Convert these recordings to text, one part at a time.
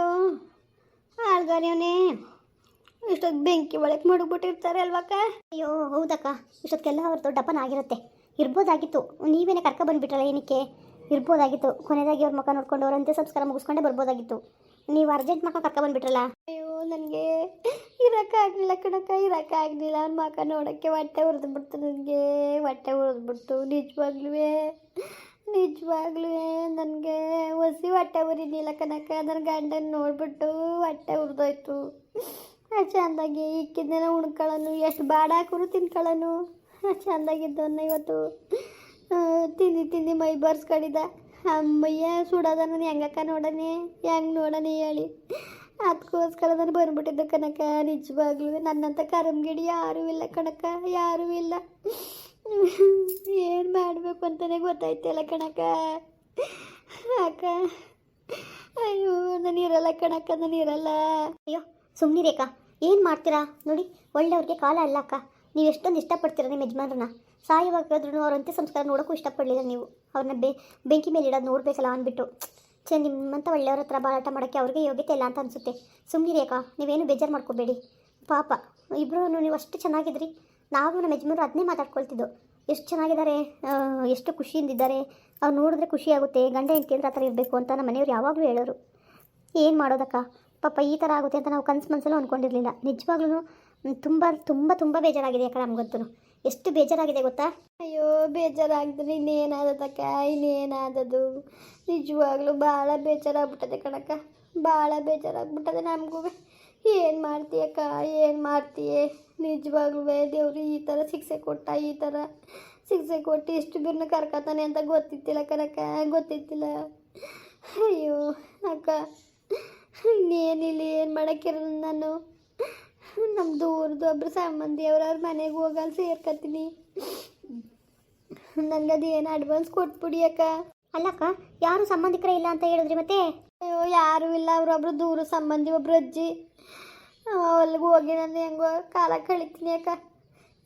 ಅಯ್ಯೋ, ಆಳ್ಗಾರ್ಯವನೇ. ಇಷ್ಟೊತ್ತು ಬೆಂಕಿ ಒಳಗೆ ಮಡಗ್ಬಿಟ್ಟಿರ್ತಾರೆ ಅಲ್ವಕ್ಕ? ಅಯ್ಯೋ, ಹೌದಕ್ಕ. ಇಷ್ಟೊತ್ತಿಗೆಲ್ಲ ಅವ್ರ ದೊಡ್ಡಪ್ಪನ ಆಗಿರುತ್ತೆ. ಇರ್ಬೋದಾಗಿತ್ತು. ನೀವೇನೇ ಕರ್ಕ ಬಂದುಬಿಟ್ರಲ್ಲ ಏನಕ್ಕೆ? ಇರ್ಬೋದಾಗಿತ್ತು. ಕೊನೆಯದಾಗಿ ಅವ್ರ ಮುಖ ನೋಡ್ಕೊಂಡು ಅವರಂತೆ ಸಂಸ್ಕಾರ ಮುಗಿಸ್ಕೊಂಡೇ ಬರ್ಬೋದಾಗಿತ್ತು. ನೀವು ಅರ್ಜೆಂಟ್ ಮಕ್ಕ ಕರ್ಕ ಬಂದುಬಿಟ್ರಲ್ಲ? ಅಯ್ಯೋ, ನನಗೆ ಇರೋಕ್ಕಾಗಲಿಲ್ಲ ಕಣಕ್ಕ ಇರೋಕ್ಕಾಗಲಿಲ್ಲ ಅವ್ನ ಮಕ ನೋಡೋಕ್ಕೆ ಹೊಟ್ಟೆ ಉರಿದ್ಬಿಡ್ತು ನನಗೆ. ಹೊಟ್ಟೆ ಉರಿದ್ಬಿಡ್ತು ನಿಜವಾಗ್ಲೂ ನಿಜವಾಗ್ಲೂ ನನಗೆ ಹೊಸಿ ಹೊಟ್ಟೆ ಉರಿಲಿಲ್ಲ ಕನಕ ನನ್ನ ಗಂಡನ ನೋಡ್ಬಿಟ್ಟು ಹೊಟ್ಟೆ ಉರಿದೋಯ್ತು. ಚೆಂದಾಗಿ ಇಕ್ಕಿದ್ದೆಲ್ಲ ಉಣ್ಕೊಳ್ಳೋನು ಎಷ್ಟು ಬಾಡ ಹಾಕೋರು ತಿನ್ಕೊಳ್ಳೋನು ಚಂದಾಗಿದ್ದವನ್ನ ಇವತ್ತು ತಿಂದು ತಿಂದು ಮೈ ಬರ್ಸ್ಕೊಂಡಿದ್ದ ಅಮ್ಮಯ್ಯ ಸುಡೋದ ನಾನು ಹೆಂಗಕ್ಕ ನೋಡನೆ? ಹೆಂಗೆ ನೋಡನೆ ಹೇಳಿ. ಅದಕ್ಕೋಸ್ಕರ ನಾನು ಬಂದ್ಬಿಟ್ಟಿದ್ದೆ ಕನಕ ನಿಜವಾಗ್ಲೂ ನನ್ನಂಥ ಕರಮ್ಗಿಡಿ ಯಾರೂ ಇಲ್ಲ ಕಣಕ ಯಾರೂ ಇಲ್ಲ. ಏನು ಮಾಡಬೇಕು ಅಂತಲೇ ಗೊತ್ತಾಯ್ತಲ್ಲ ಕಣಕ ಅಕ್ಕ, ಅಯ್ಯೋ ನಾನು ಇರಲ್ಲ ಕಣಕ್ಕ ನಾನು ಇರಲ್ಲ ಅಯ್ಯೋ ಸುಮ್ಮನಿರೇಕ ಏನು ಮಾಡ್ತೀರಾ? ನೋಡಿ, ಒಳ್ಳೆಯವ್ರಿಗೆ ಕಾಲ ಅಲ್ಲ ಅಕ್ಕ. ನೀವು ಎಷ್ಟೊಂದು ಇಷ್ಟಪಡ್ತೀರ ನಿಮ್ಮ ಯಜಮಾನ್ರನ್ನ? ಸಾಯವಾಗಾದ್ರೂ ಅವ್ರ ಅಂತ್ಯ ಸಂಸ್ಕಾರ ನೋಡೋಕ್ಕೂ ಇಷ್ಟಪಡಲಿಲ್ಲ ನೀವು. ಅವ್ರನ್ನ ಬೆ, ಬೆಂಕಿ ಮೇಲೆ ಇಡೋದು ನೋಡಬೇಕಲ್ಲ ಅಂದ್ಬಿಟ್ಟು. ಚೆ ನಿಮ್ಮಂಥ ಒಳ್ಳೆಯವ್ರ ಹತ್ರ ಬಾರಾಟ ಮಾಡೋಕ್ಕೆ ಅವ್ರಿಗೆ ಯೋಗ್ಯತೆ ಇಲ್ಲ ಅಂತ ಅನಿಸುತ್ತೆ. ಸುಮ್ಮನಿರೇಕ ನೀವೇನು ಬೇಜಾರು ಮಾಡ್ಕೋಬೇಡಿ. ಪಾಪ ಇಬ್ಬರು ನೀವು ಅಷ್ಟು ಚೆನ್ನಾಗಿದ್ರಿ. ನಾವು ನಮ್ಮ ಯಜಮಾನರು ಅದನ್ನೇ ಮಾತಾಡ್ಕೊಳ್ತಿದ್ದು. ಎಷ್ಟು ಚೆನ್ನಾಗಿದ್ದಾರೆ ಎಷ್ಟು ಎಷ್ಟು ಖುಷಿಯಿಂದಿದ್ದಾರೆ. ಅವ್ರು ನೋಡಿದ್ರೆ ಖುಷಿ ಆಗುತ್ತೆ, ಗಂಡ ಹೆಂಡತಿ ಅಂದ್ರೆ ಆ ಥರ ಇರಬೇಕು ಅಂತ ನಮ್ಮ ಮನೆಯವ್ರು ಯಾವಾಗಲೂ ಹೇಳೋರು. ಏನು ಮಾಡೋದಕ್ಕ? ಪಾಪ ಈ ಥರ ಆಗುತ್ತೆ ಅಂತ ನಾವು ಕನಸು ಮನಸ್ಸಲ್ಲೂ ಅಂದ್ಕೊಂಡಿರಲಿಲ್ಲ ನಿಜವಾಗ್ಲೂ ತುಂಬ ತುಂಬ ತುಂಬ ಬೇಜಾರಾಗಿದೆ ಯಾಕೆ ನಮಗಂತೂ ಎಷ್ಟು ಬೇಜಾರಾಗಿದೆ ಗೊತ್ತಾ? ಅಯ್ಯೋ ಬೇಜಾರಾಗಿದ್ರೆ ಇನ್ನೇನಾದದಕ್ಕ? ಇನ್ನೇನಾದದು? ನಿಜವಾಗ್ಲೂ ಭಾಳ ಬೇಜಾರಾಗ್ಬಿಟ್ಟದೆ ಕಣಕ್ಕ. ಭಾಳ ಬೇಜಾರಾಗ್ಬಿಟ್ಟದೆ ನಮಗೂ. ಏನು ಮಾಡ್ತೀಯಕ್ಕ ಏನು ಮಾಡ್ತೀಯ? ನಿಜವಾಗ್ಲೂ ದೇವ್ರು ಈ ಥರ ಶಿಕ್ಷೆ ಕೊಟ್ಟ, ಈ ಥರ ಶಿಕ್ಷೆ ಕೊಟ್ಟು ಇಷ್ಟು ಬಿರ್ನ ಕರ್ಕತಾನೆ ಅಂತ ಗೊತ್ತಿತ್ತಿಲ್ಲ ಕನಕ ಗೊತ್ತಿತ್ತಿಲ್ಲ. ಅಯ್ಯೋ, ಅಕ್ಕ, ಇನ್ನೇನಿಲ್ಲ, ಏನು ಮಾಡೋಕ್ಕಿರಲ್ಲ ನಾನು. ನಮ್ಮ ದೂರದ್ದು ಒಬ್ರು ಸಂಬಂಧಿ ಅವ್ರವ್ರ ಮನೆಗೆ ಹೋಗಲ್ಲಿ ಸೇರ್ಕತ್ತೀನಿ. ನನಗದು ಏನು ಅಡ್ವಾನ್ಸ್ ಕೊಟ್ಬಿಡಿ ಅಕ್ಕ. ಅಲ್ಲಕ್ಕ ಯಾರು ಸಂಬಂಧಿಕರೇ ಇಲ್ಲ ಅಂತ ಹೇಳಿದ್ರಿ ಮತ್ತೆ? ಅಯ್ಯೋ ಯಾರು ಇಲ್ಲ. ಅವರೊಬ್ರು ದೂರ ಸಂಬಂಧಿ ಒಬ್ರು ಅಜ್ಜಿ. ಅಲ್ಲಿಗೆ ಹೋಗಿ ನಾನು ಹೆಂಗೋ ಕಾಲ ಕಳಿತೀನಿ ಅಕ್ಕ.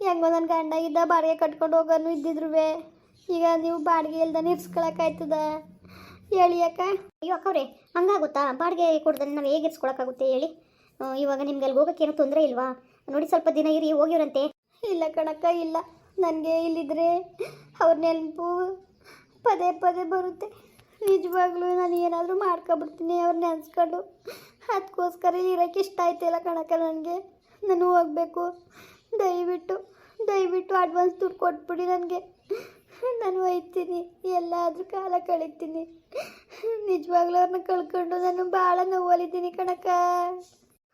ಹೆಂಗೋ ನನ್ನ ಗಂಡ ಇದ್ದ ಬಾಡಿಗೆ ಕಟ್ಕೊಂಡು ಹೋಗೋನು ಇದ್ದಿದ್ರು ಈಗ ನೀವು ಬಾಡಿಗೆ ಇಲ್ದಾನೆ ಇರ್ಸ್ಕೊಳಕ್ಕಾಯ್ತದ? ಹೇಳಿ ಅಕ್ಕ. ಅಯ್ಯೋ ಅಕ್ಕವ್ರೆ ಹಂಗಾಗುತ್ತಾ? ಬಾಡಿಗೆ ಕೊಡ್ದೆ ನಾವು ಹೇಗೆ ಇರ್ಸ್ಕೊಳಕ್ಕಾಗುತ್ತೆ ಹೇಳಿ? ಇವಾಗ ನಿಮ್ಗೆ ಅಲ್ಲಿ ಹೋಗೋಕ್ಕೇನು ತೊಂದರೆ ಇಲ್ವಾ? ನೋಡಿ ಸ್ವಲ್ಪ ದಿನ ಇರಿ ಹೋಗಿವ್ರಂತೆ. ಇಲ್ಲ ಕಣಕ್ಕ ಇಲ್ಲ. ನನಗೆ ಇಲ್ಲಿದ್ರೆ ಅವ್ರ ನೆನಪು ಪದೇ ಪದೇ ಬರುತ್ತೆ. ನಿಜವಾಗ್ಲೂ ನಾನು ಏನಾದರೂ ಮಾಡ್ಕೊಬಿಡ್ತೀನಿ, ಅವ್ರು ನೆನೆಸ್ಕೊಂಡು. ಅದಕ್ಕೋಸ್ಕರ ಇರೋಕ್ಕೆ ಇಷ್ಟ ಆಯ್ತಿಲ್ಲ ಕಣಕ ನನಗೆ. ನಾನು ಹೋಗಬೇಕು. ದಯವಿಟ್ಟು ದಯವಿಟ್ಟು ಅಡ್ವಾನ್ಸ್ ದುಡ್ಡು ಕೊಟ್ಬಿಡಿ ನನಗೆ. ನಾನು ಒಯ್ತೀನಿ, ಎಲ್ಲಾದರೂ ಕಾಲ ಕಳೀತೀನಿ. ನಿಜವಾಗ್ಲೂ ಅವ್ರನ್ನ ಕಳ್ಕೊಂಡು ನಾನು ಭಾಳ ನೋವಲಿದ್ದೀನಿ ಕಣಕ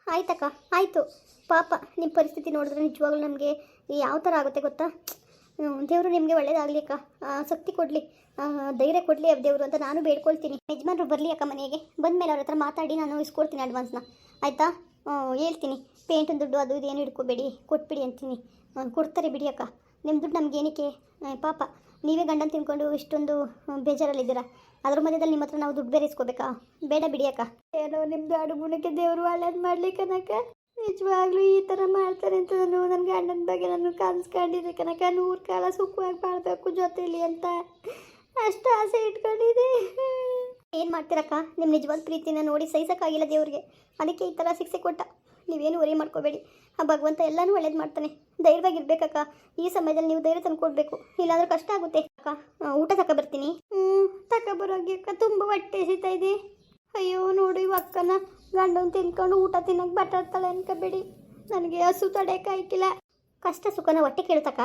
ಆಯ್ತಕ್ಕ, ಆಯಿತು. ಪಾಪ ನಿಮ್ಮ ಪರಿಸ್ಥಿತಿ ನೋಡಿದ್ರೆ ನಿಜವಾಗ್ಲೂ ನಮಗೆ ಯಾವ ಥರ ಆಗುತ್ತೆ ಗೊತ್ತಾ? ದೇವರು ನಿಮಗೆ ಒಳ್ಳೇದಾಗಲಿ ಅಕ್ಕ. ಶಕ್ತಿ ಕೊಡಲಿ. ಧೈರ್ಯ ಕೊಡಲಿ ದೇವರು ಅಂತ ನಾನು ಬೇಡ್ಕೊಳ್ತೀನಿ. ಯಜಮಾನ್ರು ಬರಲಿ ಅಕ್ಕ ಮನೆಗೆ. ಬಂದಮೇಲೆ ಅವ್ರ ಹತ್ರ ಮಾತಾಡಿ ನಾನು ಇಸ್ಕೊಡ್ತೀನಿ ಅಡ್ವಾನ್ಸ್ನ ಆಯಿತಾ? ಹೇಳ್ತೀನಿ. ಪೇಂಟಿನ ದುಡ್ಡು ಅದು ಇದು ಏನು ಹಿಡ್ಕೋಬೇಡಿ ಕೊಟ್ಬಿಡಿ ಅಂತೀನಿ. ಕೊಡ್ತಾರೆ ಬಿಡಿ ಅಕ್ಕ. ನಿಮ್ಮ ದುಡ್ಡು ನಮ್ಗೆ ಏನಕ್ಕೆ? ಪಾಪ. ನೀವೇ ಗಂಡನ ತಿನ್ಕೊಂಡು ಇಷ್ಟೊಂದು ಬೇಜಾರಲ್ಲಿದ್ದೀರಾ? ಅದ್ರ ಮಧ್ಯದಲ್ಲಿ ನಿಮ್ಮ ಹತ್ರ ನಾವು ದುಡ್ಡು ಬೇರೆ ಇಸ್ಕೋಬೇಕಾ? ಬೇಡ ಬಿಡಿ ಅಕ್ಕ. ಏನೋ ನಿಮ್ದು ಅಡುಗುಣಕ್ಕೆ ದೇವರು ಒಳ್ಳೇದು ಮಾಡ್ಲಿ ಕನಕ ನಿಜವಾಗ್ಲೂ ಈ ಥರ ಮಾಡ್ತಾರೆ ಅಂತ ನಾನು ನನ್ನ ಗಂಡನ ಬಗ್ಗೆ ನಾನು ಕನಸ್ಕೊಂಡಿದ್ದೆ. ಕನಕ ನೂರು ಕಾಲ ಸುಖವಾಗಿ ಬಾಳ್ಬೇಕು ಜೊತೆಲಿ ಅಂತ. ಅಷ್ಟು ಆಸೆ ಇಟ್ಕೊಂಡಿದ್ದೆ. ಏನು ಮಾಡ್ತೀರಕ್ಕ? ನಿಮ್ಮ ನಿಜವಾದ ಪ್ರೀತಿನ ನೋಡಿ ಸಹಿಸೋಕ್ಕಾಗಿಲ್ಲ ದೇವ್ರಿಗೆ. ಅದಕ್ಕೆ ಈ ಥರ ಶಿಕ್ಷೆ ಕೊಟ್ಟ. ನೀವೇನು ವರಿ ಮಾಡ್ಕೋಬೇಡಿ. ಆ ಭಗವಂತ ಎಲ್ಲನೂ ಒಳ್ಳೇದು ಮಾಡ್ತಾನೆ. ಧೈರ್ಯವಾಗಿರ್ಬೇಕಕ್ಕ ಈ ಸಮಯದಲ್ಲಿ ನೀವು ಧೈರ್ಯ ತಂದು ಕೊಡಬೇಕು. ಇಲ್ಲಾಂದ್ರೆ ಕಷ್ಟ ಆಗುತ್ತೆ. ಅಕ್ಕ, ಊಟ ತಕ ಬರ್ತೀನಿ. ಹ್ಞೂ ತಕ ಬರೋಗಿ ಅಕ್ಕ, ತುಂಬ ಹೊಟ್ಟೆ ಎಸಿತಾ ಇದೆ. ಅಯ್ಯೋ, ನೋಡು ಇವ ಅಕ್ಕನ ಗಂಡನ ತಿನ್ಕೊಂಡು ಊಟ ತಿನ್ನಕ್ಕೆ ಬಟಾಡ್ತಾಳೆ ಅನ್ಕೋಬೇಡಿ ನನಗೆ ಹಸು ತಡೆಯೋಕ್ಕಾಯ್ಕಿಲ್ಲ ಕಷ್ಟ ಸುಖನ ಹೊಟ್ಟೆ ಕೇಳ್ತಕ್ಕ.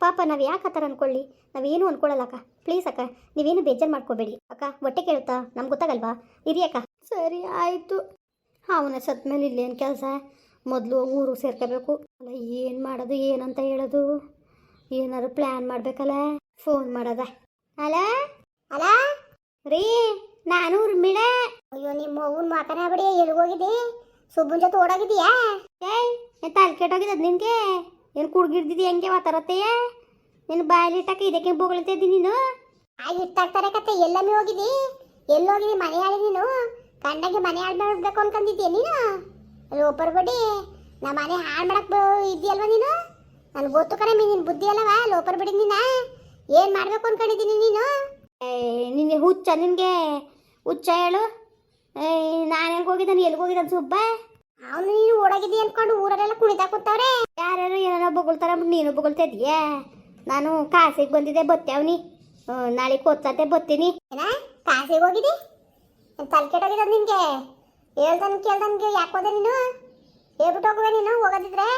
ಪಾಪ, ನಾವು ಯಾಕೆ ಆ ಥರ ಅನ್ಕೊಳ್ಳಿ? ನಾವೇನು ಅನ್ಕೊಳ್ಳಲ್ಲ ಅಕ್ಕ. ಪ್ಲೀಸ್ ಅಕ್ಕ, ನೀವೇನು ಬೇಜಾರು ಮಾಡ್ಕೋಬೇಡಿ. ಅಕ್ಕ ಹೊಟ್ಟೆ ಕೇಳುತ್ತಾ? ನಮ್ಗೆ ಗೊತ್ತಾಗಲ್ವಾ? ಇರಿ ಅಕ್ಕ. ಸರಿ, ಆಯಿತು. ಅವನ ಸತ್ ಮೇಲೆ ಇಲ್ಲೇನು ಕೆಲಸ? ಮೊದಲು ಊರು ಸೇರ್ಕೋಬೇಕು. ಅಲ್ಲ, ಏನು ಮಾಡೋದು, ಏನಂತ ಹೇಳೋದು? ಏನಾದ್ರು ಪ್ಲ್ಯಾನ್ ಮಾಡಬೇಕಲ್ಲ? ಫೋನ್ ಮಾಡೋದ? ಅಲ? ಅಲ? ರೀ, ನಾನು ಉರ್ಮಿಳೆ ಅಯ್ಯೋ, ನಿಮ್ಮ ಬಿಡಿ ಎಲ್ಲಿ ಹೋಗಿದಿ ಸುಬ್ಬನ್ ಜೊತೆ ಏಯ್, ಏನ್ ತಲೆ ಕೆಟ್ಟೋಗಿದೆ ನಿನ್ಗೆ? ಏನು ಕುಡ್ಗಿರ್ದಿದಿ ಹೆಂಗೆ ಮಾತಾಡತ್ತೆಯ? ನಿನ್ನ ಬಾಯಲ್ಲಿಟ್ಟಕ್ಕೆ ಇದಕ್ಕೆ ಬೋಗಳ್ತಾ ಇದ್ದೀನಿ ನೀನು? ಆ ಇಟ್ಟಾಕ್ತಾರೆ ಕತೆ ಎಲ್ಲಮ್ಮಿ ಹೋಗಿದಿ ಎಲ್ಲೋಗಿದ್ದಿ ಮನೆ ಹಾಳಿ ನೀನು? ಕಂಡಂಗೆ ಮನೆ ಹಾಳು ಮಾಡ್ಬೇಕು ಅನ್ಕೊಂಡಿದ್ಯ ನೀನು? ಲೋಪರ್ ಬಡಿ. ನಮ್ಮ ಮನೆ ಹಾಳು ಮಾಡಕ್ ಇದೆಯಲ್ವ ನೀನು? ನನ್ಗೆ ಗೊತ್ತು ಕಣೆ ನಿನ್ ಬುದ್ಧಿ ಅಲ್ಲವಾ? ಲೋಪರ್ ಬಿಡಿ ನೀನ ಏನು ಮಾಡ್ಬೇಕು ಅನ್ಕೊಂಡಿದ್ದೀನಿ ನೀನು? ನಿನ್ಗೆ ಹುಚ್ಚ ನಿನಗೆ ಹುಚ್ಚ ಹೇಳು. ನಾನು ಹೆಂಗೆ ಹೋಗಿದ್ದಾನೆ ಎಲ್ಲಿಗೆ ಹೋಗಿದ್ದಾನೆ ಸುಬ್ಬ. ಅವನು ನೀನು ಓಡಾಗಿದ್ದಿ ಅನ್ಕೊಂಡು ಊರಲ್ಲೆಲ್ಲ ಕುಣಿತಾ ಕೂತಾವ್ರೆ. ಯಾರ್ಯಾರು ಏನಾರ ಬೊಗಳ್ತಾರ ನೀನು ಬೊಗಳ್ತಾ ಇದೀಯಾ? ನಾನು ಕಾಸಿಗೆ ಬಂದಿದ್ದೆ ಬತ್ತೇವ್ನಿ ನಾಳೆ ಕೊತ್ತಂತೆ ಬತ್ತೀನಿ. ಏನ? ಕಾಸಿಗೆ ಹೋಗಿದ್ದಿ? ತಲೆ ಕೆಟ್ಟೋಗಿದ ನಿನಗೆ? ಹೇಳ್ದನ್ ಕೇಳ್ದನ್ಗೆ ಯಾಕೆ ಹೋದೆ ನೀನು? ಹೇಳ್ಬಿಟ್ಟು ಹೋಗುವೆ ನೀನು ಹೋಗೋದಿದ್ರೆ?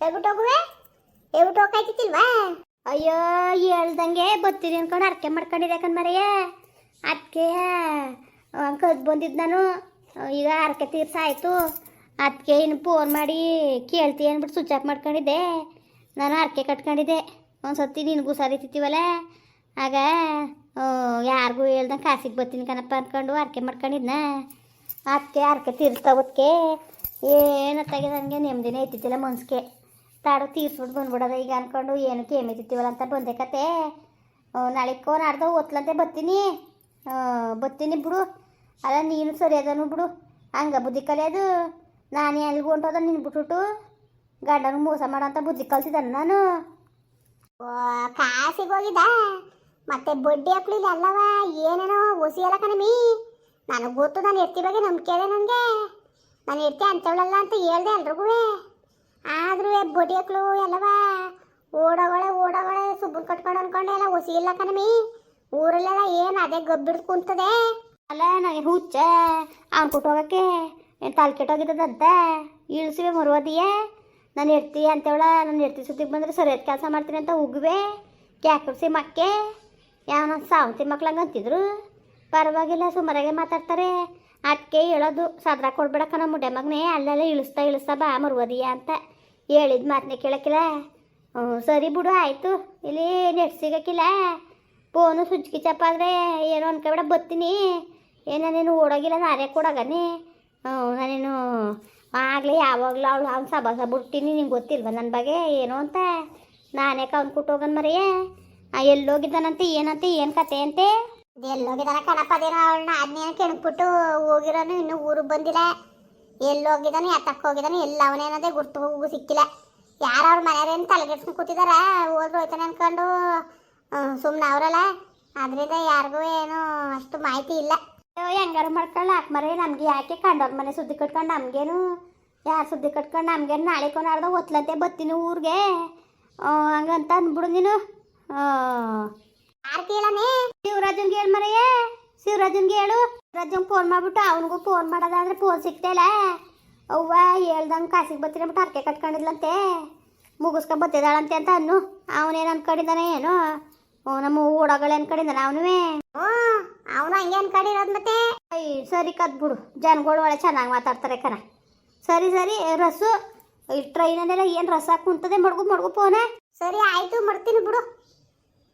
ಹೇಳ್ಬಿಟ್ಟು ಹೋಗುವೆ? ಹೇಳ್ಬಿಟ್ಟು ಹೋಗ್ಕಾಯ್ತಿಲ್ವಾ ಅಯ್ಯೋ, ಹೇಳ್ದಂಗೆ ಬತ್ತೀನಿ ಅನ್ಕೊಂಡು ಅರ್ಕೆ ಮಾಡ್ಕೊಂಡಿದ್ದೆ ಕಣ್ಮರೆಯ ಅದಕ್ಕೆ ಕದ್ ಬಂದಿದ್ದು ನಾನು. ಈಗ ಅರ್ಕೆ ತೀರ್ಸಾಯ್ತು. ಅದಕ್ಕೆ ಇನ್ನು ಫೋನ್ ಮಾಡಿ ಕೇಳ್ತಿ ಅಂದ್ಬಿಟ್ಟು ಸ್ವಿಚ್ ಆಫ್ ಮಾಡ್ಕೊಂಡಿದ್ದೆ. ನಾನು ಅರ್ಕೆ ಕಟ್ಕೊಂಡಿದ್ದೆ. ಒಂದು ಸತಿ ನಿನಗೂ ಸರಿತಿತ್ತೀವಲ್ಲ ಆಗ ಯಾರಿಗೂ ಹೇಳ್ದಂಗೆ ಕಾಸಿಗೆ ಬರ್ತೀನಿ ಕಣಪ್ಪ ಅಂದ್ಕೊಂಡು ಅರ್ಕೆ ಮಾಡ್ಕೊಂಡಿದ್ನ. ಅದಕ್ಕೆ ಅರ್ಕೆ ತೀರ್ಸ್ತಾವತ್ಕೆ ಏನತ್ತಾಗಿದೆ ನನಗೆ ನೆಮ್ಮದಿನೇ ಇತ್ತಿದ್ದಿಲ್ಲ ಮನ್ಸಿಗೆ. ತಾಡು ತೀರ್ಸ್ಬಿಟ್ಟು ಬಂದ್ಬಿಡೋದ. ಈಗ ಅನ್ಕೊಂಡು ಏನು ಕೇಮಿತಿರ್ತೀವಲ್ಲ ಅಂತ ಬಂದೆ ಕತೆ. ನಾಳೆಕೋ ನಾಡ್ದು ಬರ್ತೀನಿ ಬತ್ತೀನಿ. ಬರ್ತೀನಿ ಬಿಡು. ಅಲ್ಲ, ನೀನು ಸರಿ ಅದನು ಬಿಡು. ಹಂಗ ಬುದ್ಧಿ ಕಲಿಯೋದು. ನಾನು ಎಲ್ಲಿಗೆ ಹೊಂಟೋದ ನೀನು ಬಿಟ್ಬಿಟ್ಟು. ಗಂಡನ ಮೋಸ ಮಾಡೋ ಅಂತ ಬುದ್ಧಿ ಕಲ್ತಿದ್ದಾನೆ ನಾನು. ಕಾಸಿಗೆ ಹೋಗಿದ್ದ? ಮತ್ತೆ ಬಡ್ಡಿ ಹಾಕ್ಲಿಲ್ಲ ಅಲ್ಲವ? ಏನೇನೋ ಒಸಿ ಎಲ್ಲ ಕಣಮಿ. ನನಗೆ ಗೊತ್ತು, ನಾನು ಎತ್ತಿ ಬಗ್ಗೆ ನಂಬಿಕೆ ಇದೆ ನನಗೆ ನಾನು ಎತ್ತಿ ಅಂತವಳಲ್ಲ ಅಂತ ಹೇಳ್ದೆ ಎಲ್ರಿಗೂ ಆದ್ರೂ ಬೊಡಿಯಕ್ಲು ಎಲ್ಲವ, ಓಡೋಗಳೆ ಓಡೋಗಳೆ, ಸುಬ್ಬನ್ ಕಟ್ಕೊಂಡು ಅನ್ಕೊಂಡೆ ಎಲ್ಲ ಒಸಿ ಇಲ್ಲ ಕಣಮಿ. ಊರಲ್ಲೆಲ್ಲ ಏನು ಅದೇ ಗಬ್ಬಿಡ್ದು ಕುಂತದೆ. ಅಲ್ಲ, ನನಗೆ ಹುಚ್ಚ. ಅವ್ನು ಕುಟ್ಟೋಗಕ್ಕೆ ಏನು ತಲೆ ಕೆಟ್ಟೋಗಿದ್ದದಂತ ಇಳಿಸಿವೆ ಮರುವದಿಯ. ನಾನು ಇರ್ತಿ ಅಂತೇಳ ನಾನು ಇರ್ತಿ ಸುದ್ದಿಗೆ ಬಂದರೆ ಸರಿಯಾದ ಕೆಲಸ ಮಾಡ್ತೀನಿ ಅಂತ ಉಗುವೆ. ಕ್ಯಾಕುರ್ಸಿ ಮಕ್ಕೆ. ಯಾವ ಸಾವಂತಿ ಮಕ್ಳಂಗೆ ಅಂತಿದ್ರು. ಪರವಾಗಿಲ್ಲ ಸುಮಾರಾಗೆ ಮಾತಾಡ್ತಾರೆ. ಅದಕ್ಕೆ ಹೇಳೋದು ಸದ್ರ ಕೊಡ್ಬೇಡಕ್ಕ ನಮ್ಮ ಮುಡ್ಯ ಮಗನೇ ಅಲ್ಲೆಲ್ಲ ಇಳಿಸ್ತಾ ಇಳಿಸ್ತಾ ಬಾ ಮರುವದಿಯ ಅಂತ. ಹೇಳಿದ ಮಾತನ್ನೇ ಕೇಳಕ್ಕಿಲ್ಲ? ಹ್ಞೂ, ಸರಿ ಬಿಡು, ಆಯಿತು. ಇಲ್ಲಿ ನೆಟ್ ಸಿಗಕ್ಕಿಲ್ಲ. ಫೋನು ಸುಜ್ಕಿ ಚಪ್ಪ ಆದರೆ ಏನೋ ಅನ್ಕೊಬೇಡ ಬರ್ತೀನಿ ನೀನು ಓಡೋಗಿಲ್ಲ ನಾರೇ ಕೊಡೋಗನಿ ಹ್ಞೂ, ನಾನೇನು ಆಗಲೇ ಯಾವಾಗಲೂ ಅವಳು ಅವ್ನು ಸಬಸ ಬಿಡ್ತೀನಿ, ನಿಂಗೆ ಗೊತ್ತಿಲ್ವ ನನ್ನ ಬಗ್ಗೆ? ಏನು ಅಂತ. ನಾನೇ ಅವ್ನು ಕೊಟ್ಟೋಗನ್ ಮರೆಯ? ಎಲ್ಲೋಗಿದ್ದಾನಂತೆ, ಏನಂತೆ, ಏನು ಕತೆ ಅಂತೆ? ಎಲ್ಲೋಗಿದ್ದಾನ ಕಣಪ್ಪ, ಅದೇನೋ ಅವಳನ್ನ ಅದನ್ನೇನು ಕೆಣಕ್ಬಿಟ್ಟು ಹೋಗಿರೋನು, ಇನ್ನೂ ಊರಿಗೆ ಬಂದಿಲ್ಲ. ಎಲ್ಲೋಗಿದಾನೆ ಎತ್ತಕ್ಕೆ ಹೋಗಿದ್ದಾನೆ ಎಲ್ಲ ಅವನೇನದೇ ಗುರ್ತು ಹೋಗು ಸಿಕ್ಕಿಲ್ಲ. ಯಾರವ್ರ ಮನೆಯವ್ರೇನು ತಲೆಗೆಡ್ಸ್ಕೊಂಡು ಕೂತಿದಾರ, ಹೋದ್ರು ಹೋಯ್ತಾನೆ ಅನ್ಕೊಂಡು ಸುಮ್ಮನೆ ಅವರಲ್ಲ. ಅದರಿಂದ ಯಾರಿಗೂ ಏನು ಅಷ್ಟು ಮಾಹಿತಿ ಇಲ್ಲ. ಹೆಂಗಾರು ಹೆಂಗಾರು ಹಾಕಿ ಮರೆ, ನಮಗೆ ಯಾಕೆ ಕಂಡವ್ರ ಮನೆ ಸುದ್ದಿ ಕಟ್ಕೊಂಡು ನಮಗೇನು, ಯಾರು ಸುದ್ದಿ ಕಟ್ಕೊಂಡು ನಮಗೇನು ನಾಳೆ ಕೊನಾಡ್ದ ಒತ್ಲಂತೆ ಬತ್ತೀನಿ ಊರಿಗೆ. ಹಂಗಂತ ಅಂದ್ಬಿಡು ನೀನು. ಯಾರು ಕೇಳನೆ? ಶಿವರಾಜನ್ಗೆ ಹೇಳ್ ಮರೆಯ ಶಿವರಾಜನ್ಗೆ ಹೇಳು. ರಾಜನ್ ಫೋನ್ ಮಾಡ್ಬಿಟ್ಟು ಅವನಿಗೂ ಫೋನ್ ಮಾಡೋದಾದ್ರೆ ಫೋನ್ ಸಿಗ್ತಾಯಿಲ್ಲ ಅವ್ವ ಹೇಳ್ದಂಗೆ ಕಾಸಿಗೆ ಬರ್ತೀನಿ ಬಿಟ್ಟು ಹರಕೆ ಕಟ್ಕೊಂಡಿದ್ಲಂತೆ. ಮುಗಿಸ್ಕೊಂಡ್ ಬರ್ತಿದ್ದಾಳಂತೆ ಅಂತ ಅನ್ನು. ಅವನೇನು ಅನ್ಕೊಂಡಿದ್ದಾನೆ ಏನು? ನಮ್ಮ ಓಡಗಳು ಅನ್ಕೊಂಡಿದ್ದಾನೆ ಅವನುವೇ. ಅವನು ಹಂಗೆ ಅನ್ಕೊಂಡಿರೋದು ಮತ್ತೆ? ಅಯ್ಯ ಸರಿ ಕದ್ಬಿಡು ಜನಗಳು ಒಳ್ಳೆ ಚೆನ್ನಾಗಿ ಮಾತಾಡ್ತಾರೆ ಕಣ. ಸರಿ ಸರಿ ರಸು. ಈ ಟ್ರೈನಲ್ಲೆಲ್ಲ ಏನು ರಸ ಕುಂತದೆ ಮಡ್ಗು ಮಡ್ಗು ಫೋನ ಸರಿ ಆಯಿತು ಮಾಡ್ತೀನಿ ಬಿಡು.